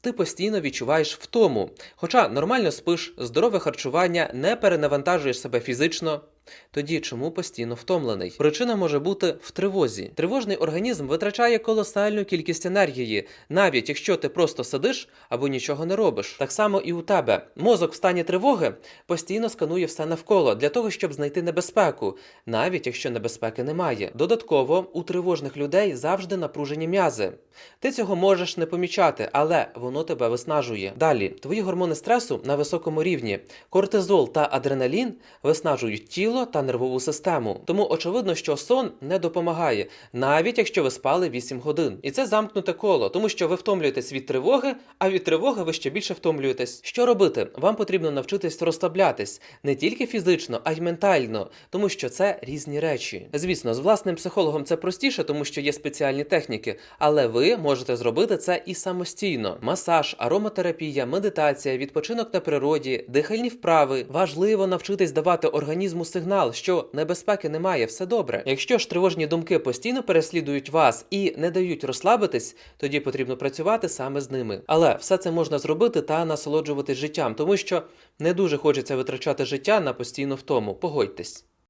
ти постійно відчуваєш втому. Хоча нормально спиш, здорове харчування, не перенавантажуєш себе фізично. Тоді чому постійно втомлений? Причина може бути в тривозі. Тривожний організм витрачає колосальну кількість енергії, навіть якщо ти просто сидиш або нічого не робиш. Так само і у тебе. Мозок в стані тривоги постійно сканує все навколо для того, щоб знайти небезпеку, навіть якщо небезпеки немає. Додатково у тривожних людей завжди напружені м'язи. Ти цього можеш не помічати, але воно тебе виснажує. Далі, твої гормони стресу на високому рівні. Кортизол та адреналін виснажують тіло та нервову систему. Тому очевидно, що сон не допомагає, навіть якщо ви спали 8 годин. І це замкнуте коло, тому що ви втомлюєтесь від тривоги, а від тривоги ви ще більше втомлюєтесь. Що робити? Вам потрібно навчитись розслаблятись не тільки фізично, а й ментально, тому що це різні речі. Звісно, з власним психологом це простіше, тому що є спеціальні техніки, але ви можете зробити це і самостійно: масаж, ароматерапія, медитація, відпочинок на природі, дихальні вправи. Важливо навчитись давати організму сигнал, що небезпеки немає, все добре. Якщо ж тривожні думки постійно переслідують вас і не дають розслабитись, тоді потрібно працювати саме з ними. Але все це можна зробити та насолоджуватись життям, тому що не дуже хочеться витрачати життя на постійну втому. Погодьтесь.